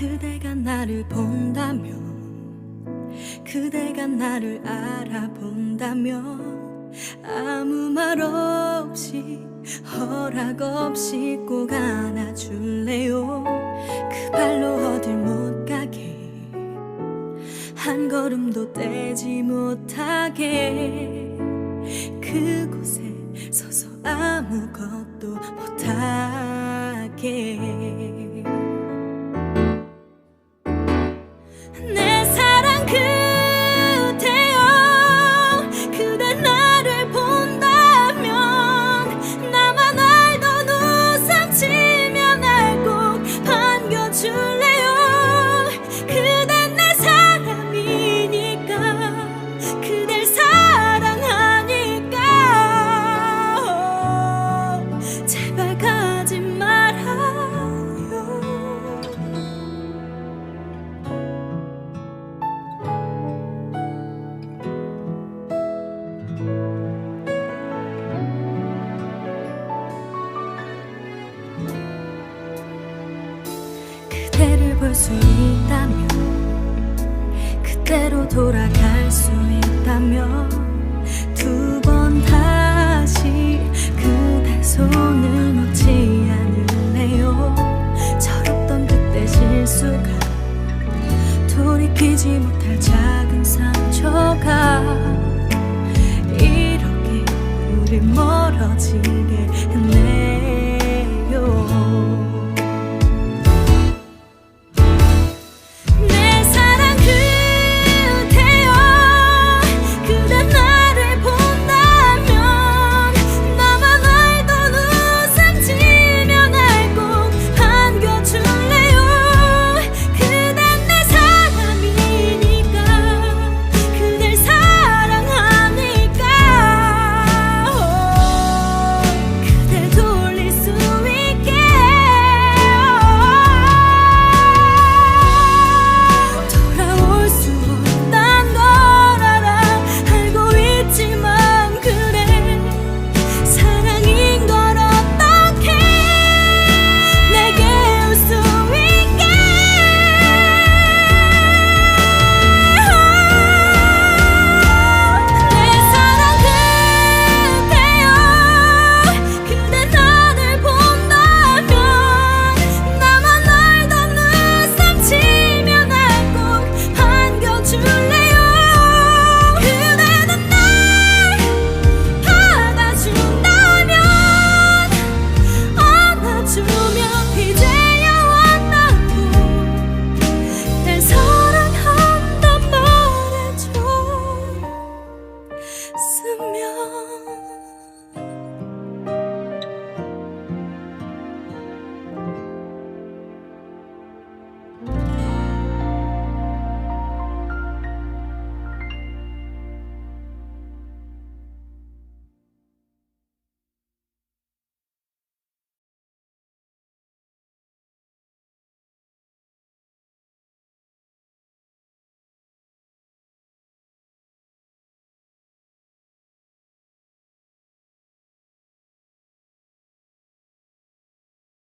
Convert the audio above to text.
그대가 나를 본다면 그대가 나를 알아본다면 아무 말 없이 허락 없이 꼭 안아줄래요? 그 발로 어딜 못 가게. 한 걸음도 떼지 못하게. 그곳에 서서 아무것도 못하게 수 있다면 그대로 돌아갈 수 있다면